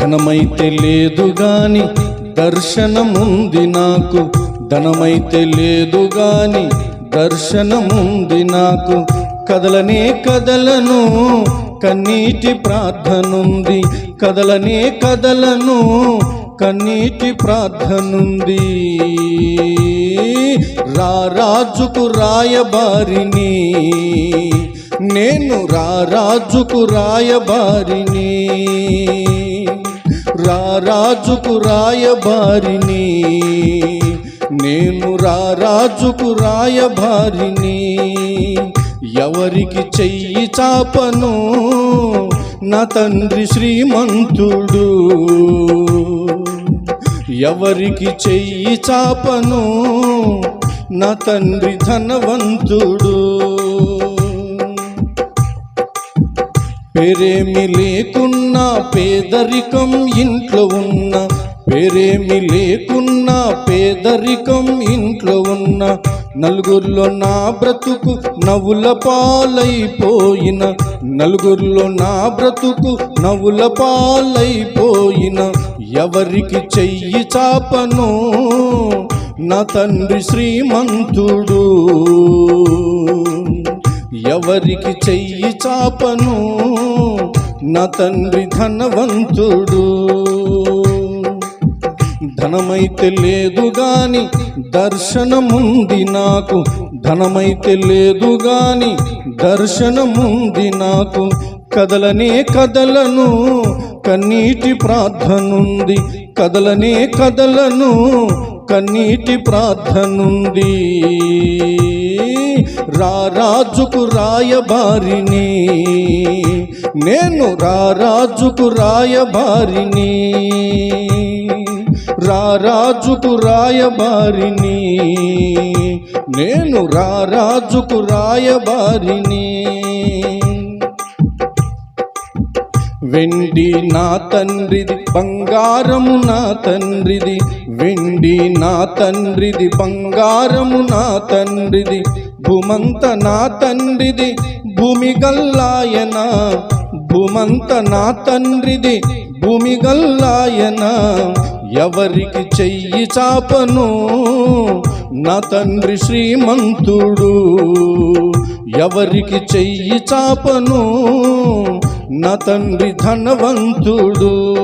ధనమైతే లేదు గాని దర్శనముంది నాకు. ధనమైతే లేదు గాని దర్శనముంది నాకు. కదలనే కదలను కన్నీటి ప్రార్థనుంది. కదలనే కదలను కన్నీటి ప్రార్థనుంది. రారాజుకు రాయబారిని నేను రారాజుకు రాయబారిని. రారాజుకు రాయబారిని నేను రారాజుకు రాయబారిని ఎవరికి చెయ్యి చాపను? నా తండ్రి శ్రీమంతుడు. ఎవరికి చెయ్యి చాపను? నా తండ్రి ధనవంతుడు. పేరేమి లేకున్నా పేదరికం ఇంట్లో ఉన్న. పేరేమి లేకున్నా పేదరికం ఇంట్లో ఉన్న. నలుగురిలో నా బ్రతుకు నవ్వుల పాలైపోయిన. నలుగురిలో నా బ్రతుకు నవ్వుల పాలైపోయిన. ఎవరికి చెయ్యి చాపను నా తండ్రి శ్రీమంతుడు. ఎవరికి చెయ్యి చాపను? నా తండ్రి ధనవంతుడు. ధనమైతే లేదు గాని దర్శనముంది నాకు. ధనమైతే లేదు గాని దర్శనముంది నాకు. కదలనే కదలను కన్నీటి ప్రార్థనుంది. కదలనే కదలను కన్నీటి ప్రార్థనుంది. రారాజుకు రాయబారిని. నేను రారాజుకు రాయబారిని. రారాజుకు రాయబారిని. నేను రారాజుకు రాయబారిని. వెండి నా తండ్రిది బంగారము నా తండ్రిది. వెండి నా తండ్రిది బంగారము నా తండ్రిది. భూమంత నా తండ్రిది భూమి గల్లాయన భూమంత నా తండ్రిది భూమి గల్లాయన ఎవరికి చెయ్యి చాపను? నా తండ్రి శ్రీమంతుడు. ఎవరికి చెయ్యి చాపను? నా తండ్రి ధనవంతుడు.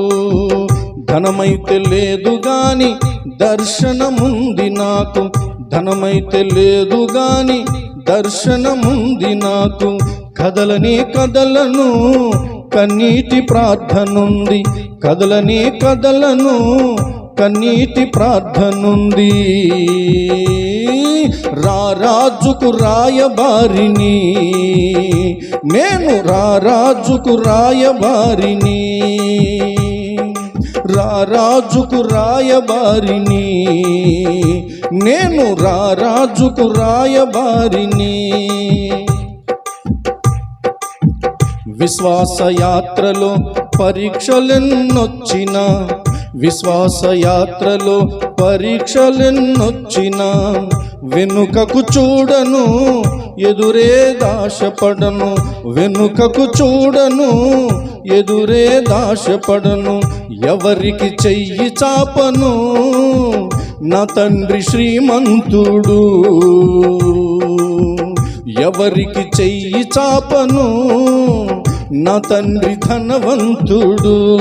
ధనమైతే లేదు గాని దర్శనముంది నాకు. ధనమైతే లేదు గాని దర్శనముంది నాకు. కదలని కదలను కన్నీటి ప్రార్థనుంది. కదలని కదలను కన్నీటి ప్రార్థనుంది. రారాజుకు రాయబారిని. నేను రారాజుకు రాయబారిని. రారాజుకు రాయబారిని. నేను రారాజుకు రాయబారిని. విశ్వాసయాత్రలో పరీక్షలెన్నొచ్చిన విశ్వాసయాత్రలో పరీక్షలెన్నొచ్చిన వెనుకకు చూడను ఎదురే దాశపడను వెనుకకు చూడను ఎదురే దాశపడను ఎవరికి చెయ్యి చాపను? నా తండ్రి శ్రీమంతుడు. ఎవరికి చెయ్యి చాపను? నా తండ్రి ధనవంతుడు.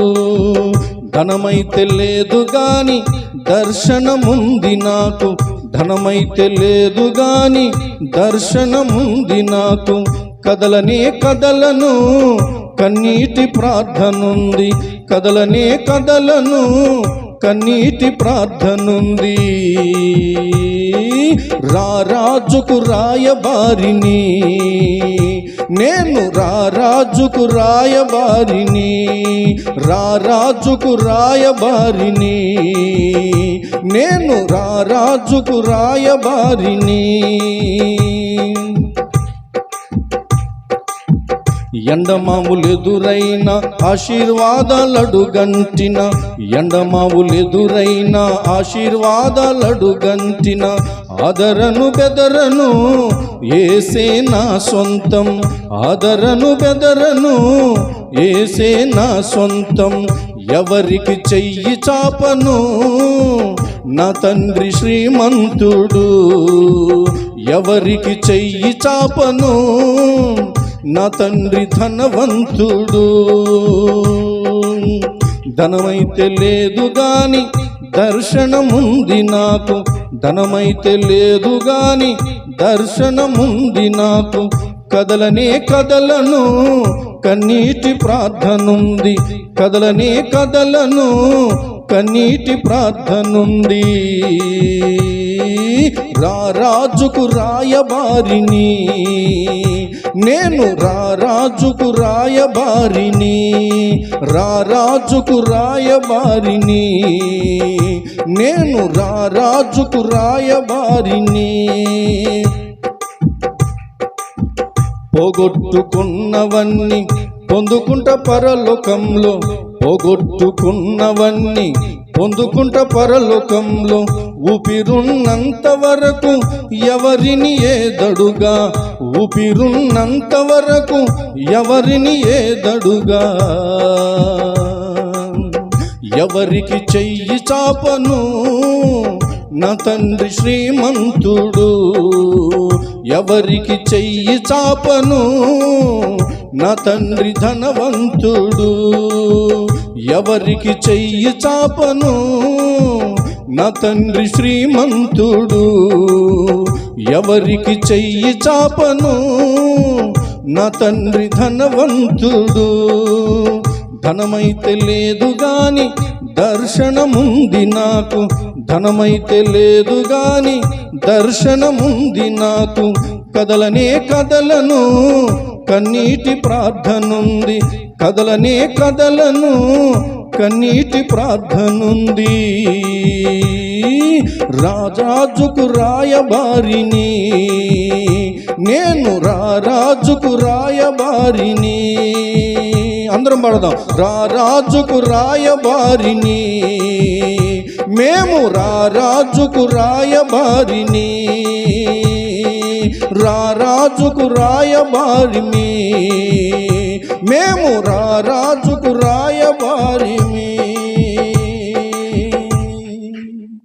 ధనమైతే లేదు గాని దర్శనముంది నాకు. ధనమైతే లేదు గాని దర్శనముంది నాకు. కదలనే కదలను కన్నీటి ప్రార్థనుంది. కదలనే కదలను కన్నీటి ప్రార్థనుంది. రారాజుకు రాయబారిని నేను రారాజుకు రాయబారిని రారాజుకు రాయబారిని నేను రారాజుకు రాయబారిని. ఎండమావులెదురైన ఆశీర్వాదాలడుగంటిన ఎండమావులెదురైన ఆశీర్వాదాలడుగంటిన ఆదరను బెదరను ఏసే నా సొంతం ఆదరను బెదరను ఏసే నా సొంతం ఎవరికి చెయ్యి చాపను నా తండ్రి శ్రీమంతుడు ఎవరికి చెయ్యి చాపను నా తండ్రి ధనవంతుడు. ధనమైతే లేదు గాని దర్శనముంది నాకు. ధనమైతే లేదు గాని దర్శనముంది నాకు. కదలనే కదలను కన్నీటి ప్రార్థనుంది. కదలనే కదలను కన్నీటి ప్రార్థనుంది. రారాజుకు రాయబారిని. నేను రారాజుకు రాయబారిని. రారాజుకు రాయబారిని. నేను రారాజుకు రాయబారిని. పోగొట్టుకున్నవన్నీ పొందుకుంట పరలోకంలో పోగొట్టుకున్నవన్నీ పొందుకుంట పరలోకంలో ఊపిరున్నంత వరకు ఎవరిని ఏదడుగా? ఊపిరున్నంత వరకు ఎవరిని ఏదడుగా? ఎవరికి చెయ్యి చాపను? నా తండ్రి శ్రీమంతుడు. ఎవరికి చెయ్యి చాపను? నా తండ్రి ధనవంతుడు ఎవరికి చెయ్యి చాపను? నా తండ్రి శ్రీమంతుడు ఎవరికి చెయ్యి చాపను? నా తండ్రి ధనవంతుడు ధనమైతే లేదు గాని దర్శనముంది నాకు. ధనమైతే లేదు గాని దర్శనముంది నాకు. కదలనే కదలను కన్నీటి ప్రార్థనుంది. కదలనే కదలను కన్నీటి ప్రార్థనుంది. రాజాజుకు రాయబారిని నేను రారాజుకు రాయబారిని. అందరం పడదాం. రారాజుకు రాయబారిని మేము రారాజుకు రాయబారిని. రారాజుకు రాయబారిని మేము రారాజుకు రాయబారిమి.